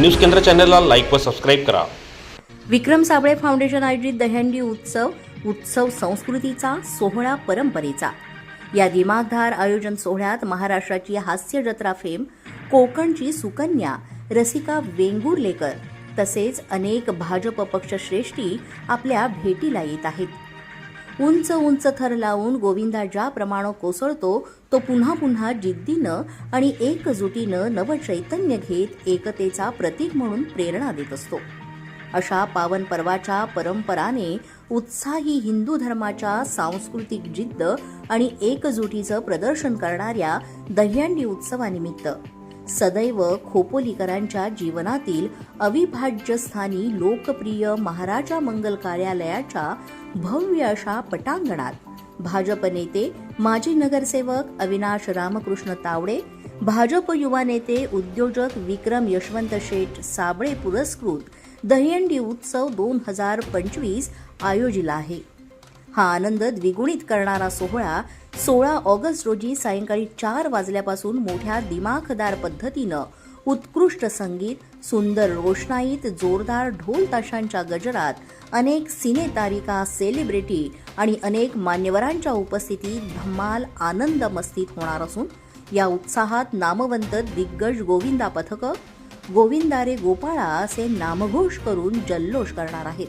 News केंद्र चॅनलला like व सबस्क्राईब करा. विक्रम साबळे फाउंडेशन आयोजित दहंडी उत्सव उत्सव संस्कृतीचा सोहळा परंपरेचा. या दिमागधार आयोजन सोहळ्यात महाराष्ट्राची हास्य जत्रा फेम कोकणची सुकन्या रसिका वेंगुर्लेकर तसेच अनेक भाजप पक्षश्रेष्ठी आपल्या भेटीला येत आहेत. उंच उंच थर लावून गोविंदा ज्याप्रमाणे कोसळतो तो पुन्हा पुन्हा जिद्दीनं आणि एकजुटीनं नवचैतन्य घेत एकतेचा प्रतीक म्हणून प्रेरणा देत असतो. अशा पावन पर्वाच्या परंपराने उत्साही हिंदू धर्माच्या सांस्कृतिक जिद्द आणि एकजुटीचं प्रदर्शन करणाऱ्या दह्यांडी उत्सवानिमित्त सदैव खोपोलीकरांच्या जीवनातील अविभाज्य स्थानी लोकप्रिय महाराजा मंगल कार्यालयाच्या भव्य अशा पटांगणात. भाजप नेते माजी नगरसेवक अविनाश रामकृष्ण तावडे भाजप युवा नेते उद्योजक विक्रम यशवंत शेठ साबळे पुरस्कृत दहीहंडी उत्सव दोन हजार पंचवीस आयोजिला आहे. हा आनंद द्विगुणित करणारा सोहळा सोळा ऑगस्ट रोजी सायंकाळी चार वाजल्यापासून मोठ्या दिमाखदार पद्धतीनं उत्कृष्ट संगीत सुंदर रोषणाईत जोरदार ढोल ताशांच्या गजरात अनेक सिने तारिका सेलिब्रिटी आणि अनेक मान्यवरांच्या उपस्थितीत धम्माल आनंद मस्तीत होणार असून या उत्साहात नामवंत दिग्गज गोविंदा पथकं गोविंदारे गोपाळा असे नामघोष करून जल्लोष करणार आहेत.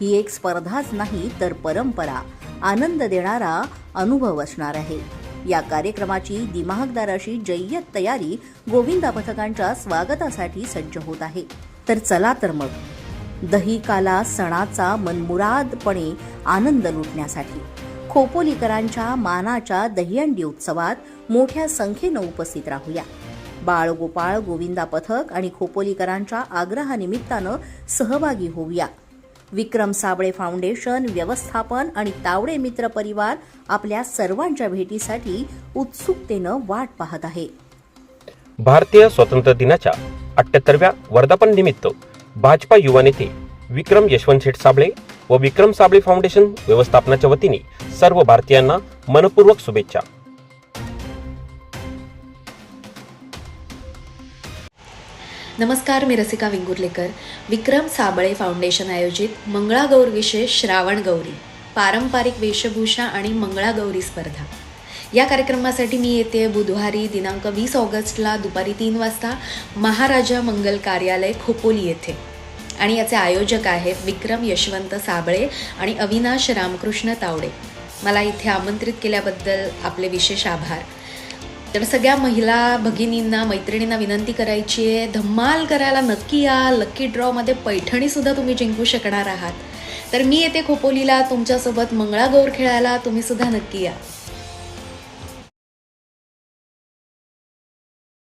ही एक स्पर्धाच नाही तर परंपरा. आनंद देणारा अनुभव असणार आहे. या कार्यक्रमाची दिमागदार अशी जय्यत तयारी गोविंदा पथकांच्या स्वागतासाठी सज्ज होत आहे. तर चला तर मग. दही काला सणाचा मनमुरादपणे आनंद लुटण्यासाठी. खोपोलीकरांच्या मानाच्या दहीहंडी उत्सवात मोठ्या संख्येनं उपस्थित राहूया. बाळगोपाळ गोविंदा पथक आणि खोपोलीकरांच्या आग्रहानिमित्तानं सहभागी होऊया. विक्रम साबळे फाउंडेशन व्यवस्थापन आणि तावडे मित्र परिवार आपल्या सर्वांच्या भेटीसाठी उत्सुकतेनं वाट पाहत आहे. भारतीय स्वातंत्र्य दिनाच्या अठ्याहत्तरव्या वर्धापन निमित्त भाजपा युवा नेते विक्रम यशवंत शेठ साबळे व विक्रम साबळे फाउंडेशन व्यवस्थापनाच्या वतीने सर्व भारतीयांना मनपूर्वक शुभेच्छा. नमस्कार मी रसिका विंगुर्लेकर. विक्रम साबळे फाउंडेशन आयोजित मंगळागौर विशेष श्रावण गौरी पारंपरिक वेशभूषा आणि मंगळागौरी स्पर्धा. या कार्यक्रमासाठी मी येते बुधवारी दिनांक वीस ऑगस्टला दुपारी तीन वाजता महाराजा मंगल कार्यालय खोपोली येथे. आणि याचे आयोजक आहेत विक्रम यशवंत साबळे आणि अविनाश रामकृष्ण तावडे. मला इथे आमंत्रित केल्याबद्दल आपले विशेष आभार. तर सगळ्या महिला भगिनींना मैत्रिणींना विनंती करायची आहे धम्माल करायला नक्की या. लक्की ड्रॉमध्ये पैठणीसुद्धा तुम्ही जिंकू शकणार आहात. तर मी येते खोपोलीला तुमच्यासोबत मंगळागौर खेळायला तुम्ही सुद्धा नक्की या.